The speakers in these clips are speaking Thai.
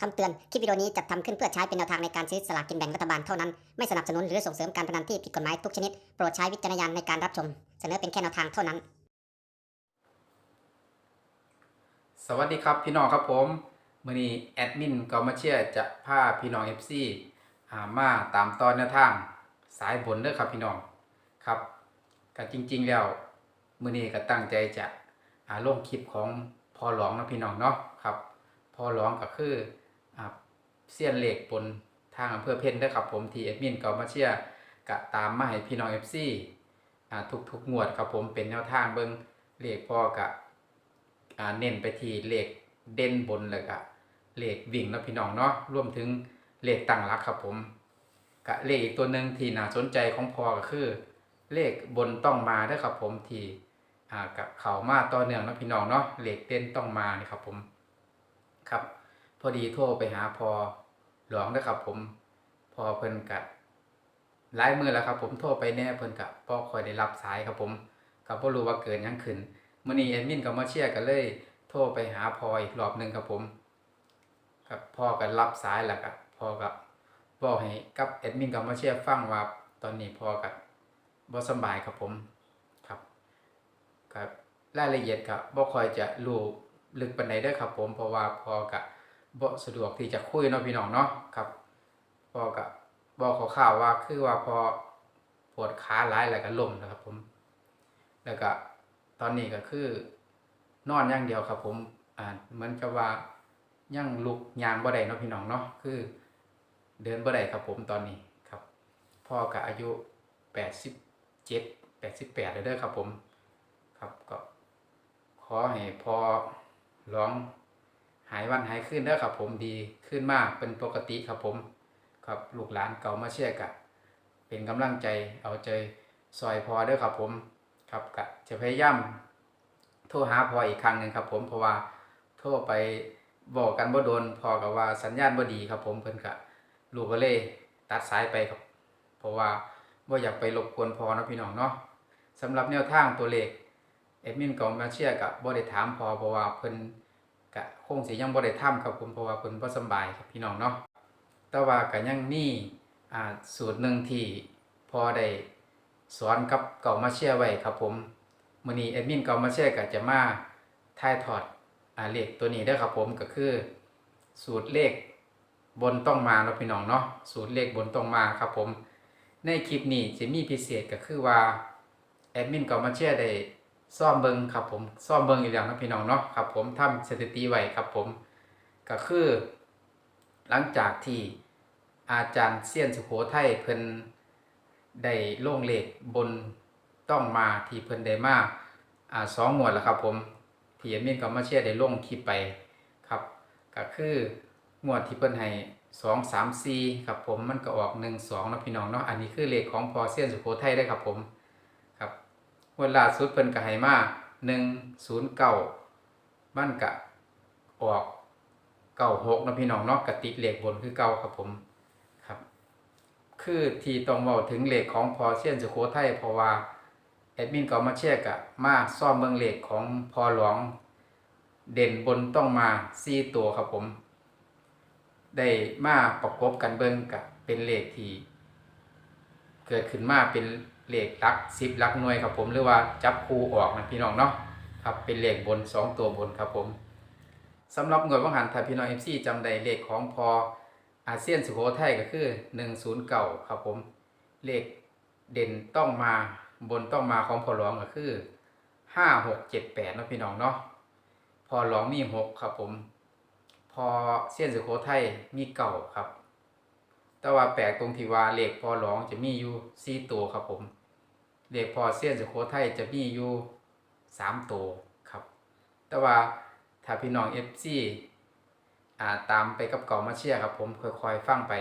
คำเตือน คลิปวิดีโอนี้จัดทำขึ้นเพื่อใช้เป็นแนวทางในการซื้อสลากกินแบ่งรัฐบาลเท่านั้น ไม่สนับสนุนหรือส่งเสริมการพนันที่ผิดกฎหมายทุกชนิด โปรดใช้วิจารณญาณในการรับชม เสนอเป็นแค่แนวทางเท่านั้น สวัสดีครับพี่น้องครับผมมือนี้แอดมินก็มาเชียจะพาพี่น้อง FC อ่ามาตามตอนแนวทางสายบนเด้อครับพี่น้องครับก็จริง ๆ แล้วมือนี้ก็ตั้งใจจะลงคลิปของพอหลองนะพี่น้องเนาะครับพอหลองก็คือ อ่าเสี้ยนเหล็กบนทางอำเภอเพนเด้ครับผมที่แอดมินก็มาเชียก็ตามมาให้พี่น้อง FC อ่าทุกๆงวดครับผมเป็นแนวทางเบิ่งเลขพอกับอ่าเน้นไปที่เลขเด่นบนเลยก็เลขวิ่งนาะพี่น้องเนาะรวมถึงเลขตั้งหลักครับผมกะเลขอีกตัวหนึ่งที่น่าสนใจของพอก็คือ เลขบนต้องมาเด้ครับผมที่กับเข่ามาต่อเนื่องนาะพี่น้องเนาะเลขเด่นต้องมานี่ครับผมครับ พอดีโทรไปหาพอหลวงเด้ครับผมพอเพิ่นกะหลายมือแล้วครับ ผมโทรไปแน่เพิ่นกะบ่ค่อยได้รับสายครับผมก็บ่รู้ว่าเกิดยังขึ้นมื่อนี้แอดมินก็มาเชียร์กันเลย โทรไปหาพออีกรอบหนึ่งครับผมครับพ่อก็รับสายแล้วก็พ่อก็บอกให้กับแอดมินก็มาเชียร์ฟังว่าตอนนี้พ่อก็บ่สบายครับผมครับครับรายละเอียดก็บ่คอยจะรู้ลึกปานใดเด้ครับผมเพราะว่าพ่อก็บ่ สะดวกที่จะคุยเนาะพี่น้องเนาะครับพอก็บอกข่าวว่าคือว่าพอปวดขาหลายแล้วก็ล้มนะครับ ผม แล้วก็ตอนนี้ก็คือนอนอย่างเดียวครับ ผมอ่าเหมือนกับว่ายังลุกยางบ่ได้เนาะพี่น้องเนาะคือ เดินบ่ได้ครับผมตอนนี้ครับ พ่อก็อายุแปดสิบเจ็ดแปดสิบแปดเลยเด้อครับผม ครับก็ขอให้พอร้อง หายวันหายขึ้นเด้อครับผมดีขึ้นมากเป็นปกติครับผม ครับลูกหลานเก่ามาเชื่อกะเป็นกำลังใจเอาใจซอยพอเด้อครับผมครับก็จะพยายามโทรหาพออีกครั้งหนึ่งครับ ผมเพราะว่าโทรไปบอกกันบ่โดนพอกับว่าสัญญาณบ่ดีครับ ผมเพิ่นก็ลูกก็เลยตัดสายไปครับ เพราะว่าบ่อยากไปรบกวนพอนะพี่น้องเนาะสำหรับแนวทางตัวเลขเอดมินก็มาเชียร์กับบ่ได้ถามพอเพราะว่าเพิ่น ก็คงสิยังบ่ได้ทำครับผมเพราะว่าเพิ่นบ่สบายครับพี่น้องเนาะแต่ว่าก็ยังมีอ่าสูตรหนึ่งที่พอได้สอนกับเก่ามาเชียร์ไว้ครับผมมื้อนี้แอดมินเก่ามาเชียร์ก็จะมาถ่ายทอดอ่าเลขตัวนี้เด้ครับผมก็คือ สูตรเลขบนต้องมาเนาะพี่น้องเนาะสูตรเลขบนต้องมาครับผม ในคลิปนี้จะมีพิเศษก็คือว่าแอดมินเก่ามาเชียร์ได้ ซ่อมเบิงครับผมซ่อมเบิงอีกแล้วเนะพี่น้องเนาะครับผมทำสถิติไว้ครับผมก็คือ หลังจากที่อาจารย์เซียนสุโขทัยเพิ่นได้ลงเลขบนต้องมาที่เพิ่นได้มาอ่าสองงวดแล้วครับผมที่เอมินกับมาเชียได้ลงคลิปไปครับก็คืองวดที่เพิ่นให้สองสามสี่ครับผมมันก็ออกหนึ่งสองนะพี่น้องเนาะอันนี้คือเลขของพอเซียนสุโขทัยได้ครับผม วล่าสุดเพิ่นก็ให้มาหนึ่งศูนย์เก้ามันก็ออกเก้าหกนะพี่น้องเนาะกติดเลขบนคือเก้าครับผมครับ คือที่ต้องเว้าถึงเหลขของพอเซียนสุโขทัยเพราะว่าแอดมินก็มาเช็คกะมาซ่อมเบิงเหลขของพอหลวงเด่นบนต้องมา4ตัวครับผม ได้มาประกบกันเบิ่งกับเป็นเลขที่ เกิดขึ้นมาเป็น เลขลัก10หลักหน่วยครับผมหรือว่าจับคูออกนะพี่น้องเนาะครับเป็นเลขบน 2 ตัวบนครับผมสำหรับเงินวังหันถ้าพี่น้อง FC จำได้เลขของพออาเซียนสุโขทัยก็คือ 109 ครับผมเลขเด่นต้องมาบนต้องมาของพอหลวงก็คือ 5678เนาะพี่น้องเนาะพอหลวงมี 6 ครับผม พอเซียนสุโขทัยมีเก่าครับ แต่ว่าแปลกตรงที่ว่าเลขพอหลวงจะมีอยู่4ตัวครับผม เลขพอเซียนสุโขทัยจะมีอยู่3ตัวครับ แต่ว่าถ้าพี่น้อง FC อ่าตามไปกับเก่ามาเชียร์ครับผมค่อยๆฟังไป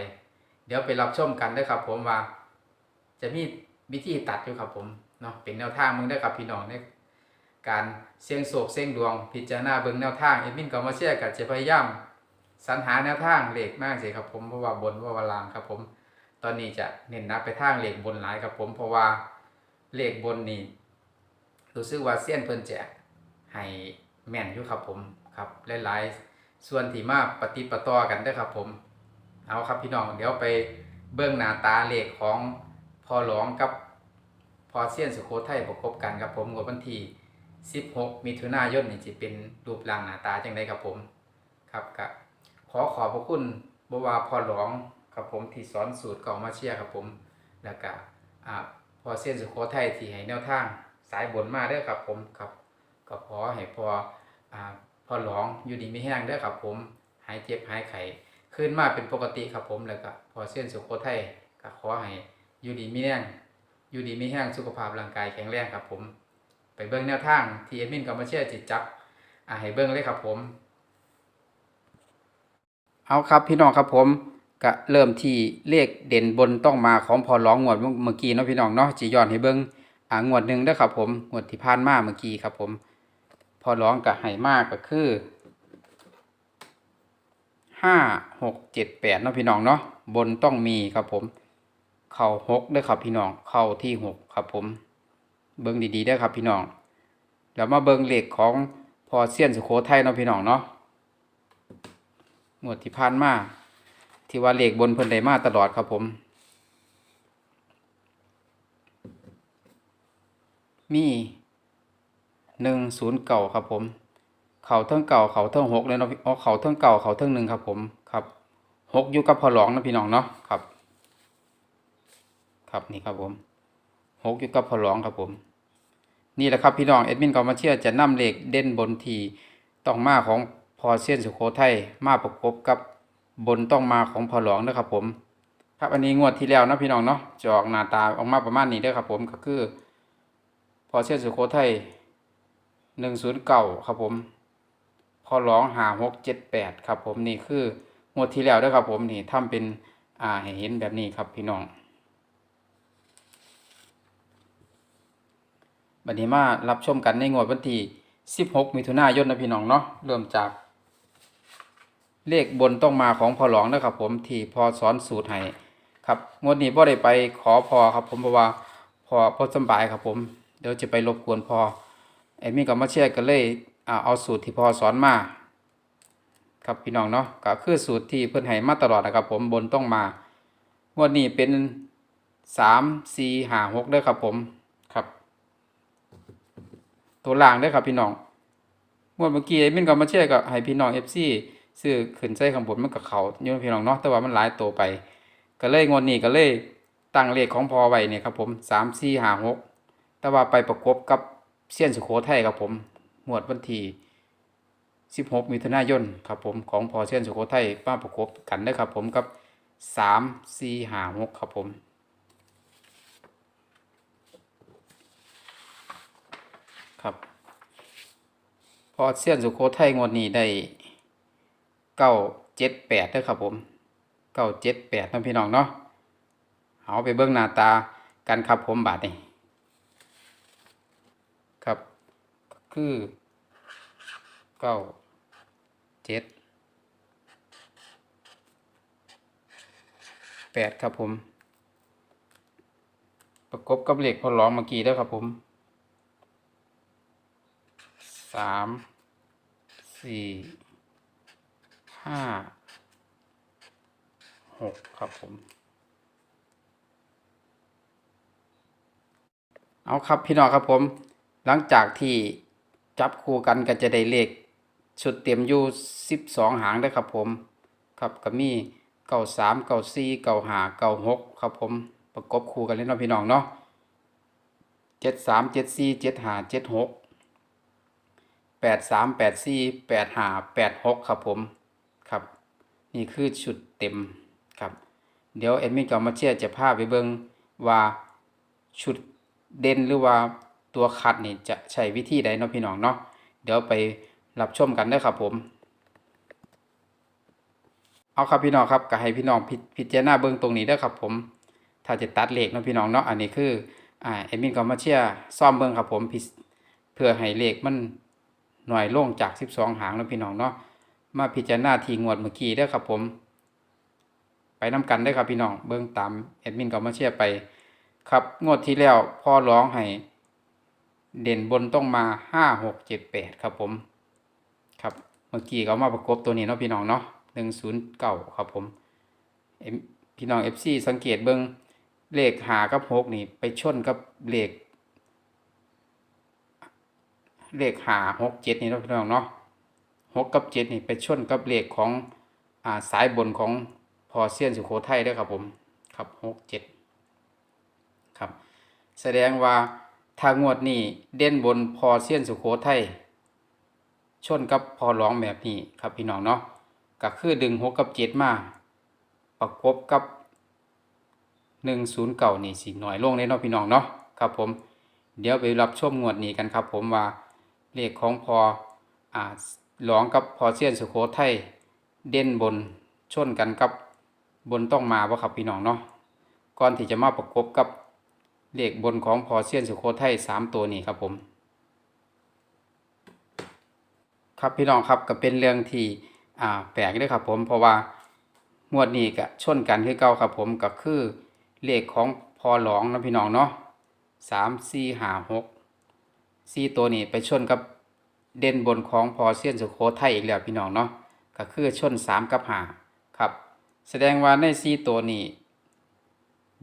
เดี๋ยวไปรับชมกันด้อครับ ผมว่า จะมีวิธีตัดอยู่ครับผมเนาะเป็นแนวทางมึงได้ครับพี่น้องในการเสี่ยงโศกเสี่ยงดวง พิจารณาเบิ่งแนวทางเอ็ดมินเก่ามาเชียร์ก็จะพยายามสรรหาแนวทางเลขมากเสิครับผมเพราะว่าบนเพราะว่าล่างครับผม ตอนนี้จะเน้นนักไปทางเหลขบนหลายครับผมเพราะว่า เลขบนนี่รู้สึกว่าเซียนเพิ่นจะให้แม่นอยู่ครับผมครับหลายๆส่วนที่มาปฏิปต่อกันเด้ครับผม เอาครับพี่น้องเดี๋ยวไปเบื้องหน้าตาเลขของพอหลองกับพอเซียนสุโขทัยประกบกันครับผมงวดวันที่16มิถุนายนนี่จะเป็นรูปร่างหน้าตาจังไดครับผมครับก็ขอขอบพระคุณบวาพอหลองครับผมที่สอนสูตรก่ามาเชียร์ครับผมแล้วก็อ่า พอเซียนสุโขทัยที่ให้แนวทางสายบนมาเด้อครับผมครับก็ขอให้พออ่าพอหลองอยู่ดีไม่แห้งเด้อครับผมหายเจ็บหายไข้ขึ้นมาเป็นปกติครับผมแล้วก็พอเซียนสุโขทัยก็ขอให้อยู่ดีไม่แห้งอยู่ดีไม่แห้งสุขภาพร่างกายแข็งแรงครับผม ไปเบิ่งแนวทางที่เอดมินกับมาเชียร์จิตจับอ่าให้เบิ่งเลยครับผม เอาครับพี่น้องครับผม ก็เริ่มที่เลขเด่นบนต้องมาของพอร้องงวดเมื่อกี้เนาะพี่น้องเนาะจีย้อนให้เบิ่งอ่างวดหนึ่งเด้อครับผมงวดที่ผ่านมาเมื่อกี้ครับผม พอร้องกับให้มากก็คือห้าหกเจ็ดแปดเนาะพี่น้องเนาะบนต้องมีครับผม เข่าหกเด้อครับพี่น้องเข่าที่หกครับผม เบิ่งดีๆเด้อครับพี่น้องแล้วมาเบิ่งเลขของพอเซียนสุโขทัยเนาะพี่น้องเนาะงวดที่ผ่านมา ที่ว่าเลขบนเพิ่นได้มาตลอดครับผม มีหนึ่งศูนย์เก่าครับผม เขาเท่งเก่าเขาเท่งหกเลยเนาะพี่อ๋อเขาเท่งเก่าเขาเท่งหนึ่งครับผมครับหกอยู่กับพอหลองนะพี่น้องเนาะครับ ครับนี่ครับผมหกอยู่กับพอหลองครับผม นี่แหละครับพี่น้องเอ็ดมินกอมาเชียร์จะนำเลขเด่นบนทีต้องมาของพอเซียนสุโขทัยมาประกบกับ บนต้องมาของพอหลวงนะครับผมครับอันนี้งวดที่แล้วนะพี่น้องเนาะจะออกหน้าตาออกมาประมาณนี้เด้อครับผมก็คือ พอเซียสุโขทัยหนึ่งศูนย์เก่าครับผม พอหลวงหาหกเจ็ดแปดครับผมนี่คืองวดที่แล้วเด้อครับผมนี่ทำเป็นอ่าเห็นแบบนี้ครับพี่น้องบัดนี้มารับชมกันในงวดวันที่ 16 มิถุนายนนะพี่น้องเนาะเริ่มจาก เลขบนต้องมาของพอหลองนะครับผมที่พอสอนสูตรให้ครับงวดนี้บ่ได้ไปขอพอครับผมเพราะว่าพอพอสบายครับผมเดี๋ยวจะไปรบกวนพอไอ้มีก็มาแชร์กันเลยอเอาสูตรที่พอสอนมาครับพี่น้องเนาะก็คือสูตรที่เพิ่นให้มาตลอดนะครับผมบนต้องมางวดนี้เป็น3 4 5 6เด้อครับผมครับ ตัวล่างด้อครับพี่น้องงวดเมื่อกี้มินก็มาเชื่อกับให้พี่น้องเอฟซี ซื้อขึ้นใส่ข้างบนมันกับเขาโยนพี่น้องเนาะแต่ว่ามันหลายตัวไป ก็เลยงวดนี้ก็เลยตั้งเลขของพอไว้เนี่ยครับผมสามสี่ห้าหกแต่ว่าไปประกบกับเซียนสุโขทัยครับผมงวดวันที่สิบหกมิถุนายนครับผมของพอเซียนสุโขทัยมาประกบกันได้ครับผมกับสามสี่ห้าหกครับผมครับพอเซียนสุโขทัยงวดนี้ได้ เก้าเจ็ดแปดด้วยครับผมเก้าเจ็ดแปดนะพี่น้องเนาะเอาไปเบิ้องหน้าตากันครับผมบาทนี่ครับคือเก้าเจ็ดแปดครับผม ประกบกับเหล็กพอร้องเมื่อกี้แล้วครับผมสามสี่ ห้าหกครับผม เอาครับพี่น้องครับผม หลังจากที่จับคู่กันก็จะได้เลขชุดเต็มอยู่สิบสองหางได้อครับผม ครับก็มีเก้าสามเก้าสี่เก้าห้าเก้าหกครับผมประกบคู่กันเลยเนาะพี่น้องเนาะเจ็ดสามเจ็ดสี่เจ็ดห้าเจ็ดหกแปดสามแปดสี่แปดห้าแปดหกครับผม นี่คือชุดเต็มครับ เดี๋ยวเอ็ดมินกับมาเชียจะพาไปเบิงว่าชุดเด่นหรือว่าตัวคัดนี่จะใช้วิธีใดเนาะพี่น้องเนาะเดี๋ยวไปรับชมกันเด้ครับผม เอาครับพี่น้องครับก็ให้พี่น้องพิพิจารณาเบิงตรงนี้เด้ครับผม ถ้าจะตัดเหลขเนาะพี่น้องเนาะอันนี้คืออ่าเอ็ดมินกับมาเชียซ่อมเบิงครับผมเพื่อให้เหลขมันหน่วยโล่งจาก 12 หางแล้วพี่น้องเนาะ มาพิจารณาทีงวดเมื่อกี้เด้ครับผม ไปน้กันได้ครับพี่น้องเบิ่งตามแอดมินก็มาเชียร์ไป ครับงวดที่แล้วพ่อร้องให้ เด่นบนต้องมา5 6 7 8ครับผม ครับเมื่อกี้เอามาประกบตัวนี้เนาะพี่น้องเนาะหนึ่งศูนย์เก้าครับผมพี่น้องเอฟซีสังเกตเบิ้องเลขหากับหกนี่ ไปชนกับเลขเลขหาหกเจ็ดนี่เนาะพี่น้องเนาะ หกกับเจ็ดนี่ไปชนกับเลขของอ่าสายบนของพอเซียนสุโขทัยด้วยครับผมครับหกเจ็ดครับ แสดงว่าทางงวดนี้เด่นบนพอเซียนสุโขทัยชนกับพอร้องแบบนี้ครับพี่น้องเนาะก็คือดึงหกกับเจ็ดมาประกบกับหนึ่งศูนย์เก่านี่สิหน่อยลงเลยเนาะพี่น้องเนาะครับผมเดี๋ยวไปรับชมงวดนี้กันครับ ผมว่าเลขของพออ่า ร้องกับพอเซียนสุโขทัยเด่นบนชนกันกับบนต้องมาบ่ครับพี่น้องเนาะก่อนที่จะมาประกบกับเลขบนของพอเซียนสุโขทัยสามตัวนี้ครับผม ครับพี่น้องครับก็เป็นเรื่องที่อ่าแปลกเลยครับผมเพราะว่างวดนี้ก็ชนกันคือเก่าครับผมก็คือเลขของพอหลองนะพี่น้องเนาะสามสี่ห้าหกสี่ตัวนี้ไปชนกับ เด่นบนของพอเซียนสุโขทัยอีกแล้วพี่น้องเนาะก็คือชนสามกับห้าครับ แสดงว่าในสี่ตัวนี้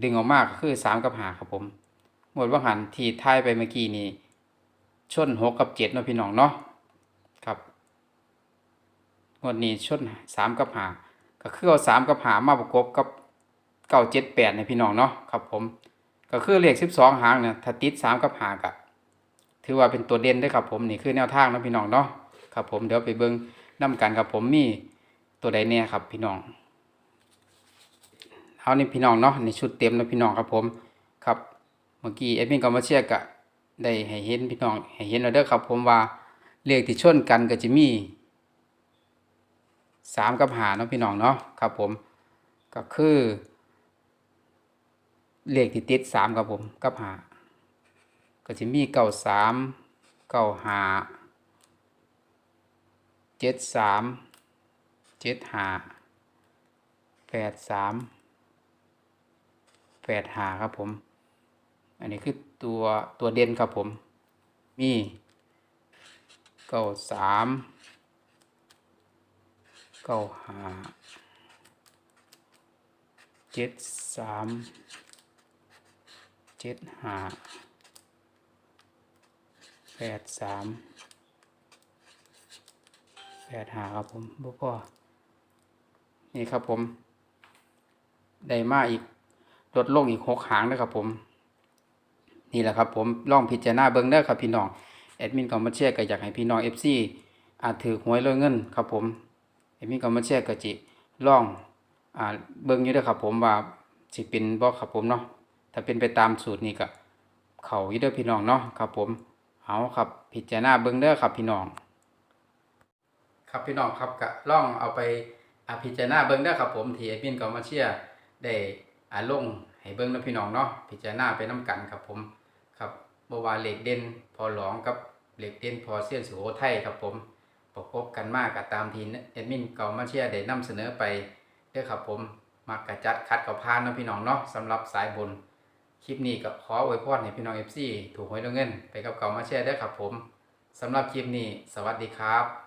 ดึงออกมาก็คือสามกับหาครับผม หมดว่าหันที่ท้ายไปเมื่อกี้นี้ชนหกกับเจ็ดเนาะพี่น้องเนาะครับงวดนี้ชนสามกับหาก็คือเอาสามกับหามาประกบกับเก้าเจ็ดแปดในพี่น้องเนาะครับผม ก็คือเลขสิบสองหางเนี่ยถ้าติดสามกับหากะ ถือว่าเป็นตัวเด่นด้อครับผมนี่คือแนวทางนะพี่น้องเนาะครับผมเดี๋ยวไปเบิ้งน้กันครับผมมีตัวใดเนี่ยครับพี่น้องเอานี่พี่น้องเนาะในชุดเต็มนะพี่น้องครับผมครับเมื่อกี้เอดมินก็มาเชียร์กะได้ให้เห็นพี่น้องให้เห็นแล้วเด้อครับผมว่าเลขที่ชนกันก็จะมีสามกับหาเนาะพี่น้องเนาะครับผมก็คือเลขที่ติดสามครับผมกับหา ก็จะมีเก้าสามเก้าหาเจ็ดสามเจ็ดหาแปดสามแปดหาครับผม อันนี้คือตัวตัวเด่นครับผม มีเก้าสามเก้าหาเจ็ดสามเจ็ดหา ปดสามแปดหาครับผมบ่พพอนี่ครับผมได้มาอีกลดลงอีกหกหางนะครับผม นี่แหละครับผมลองพิจารณาเบิ้งเด้อครับพี่น้องแอดมินก็มาแชร์ก็อยากให้พี่น้อง FC อาจถือหวยรวยเงินครับผมแอดมินก็มาแชร์ก็จิลองอ่าเบิ้งอยู่เด้อครับผมว่าสิเป็นบ่ครับผมเนาะถ้าเป็นไปตามสูตรนี้ก็เขาอยู่เด้อพี่น้องเนาะครับผม เอาครับพิจารณาเบิ้งเด้อครับพี่น้อง ครับพี่น้องครับก็ลองเอาไปอพิจารณาเบิ้งเด้อครับผมที่แอดมินก็มาเชียได้อาลงให้เบิ้งนะพี่น้องเนาะพิจารณาไปน้กันครับผมครับบ่ว่าเหล็กเด่นพอหลองกับเหล็กเด่นพอเสี้ยนสุโขทัยครับผมประกบกันมากกับตามที่แอดมินเก่ามาเชียได้นำเสนอไปเด้อครับผมมักกะจัดคัดกับพานเนาะพี่น้องเนาะสำหรับสายบน คลิปนี้ก็ขออวยพรให้พี่น้อง FC ถูกหวยลงเงิน ไปกับเก่ามาแชร์ได้ครับผมสำหรับคลิปนี้ สวัสดีครับ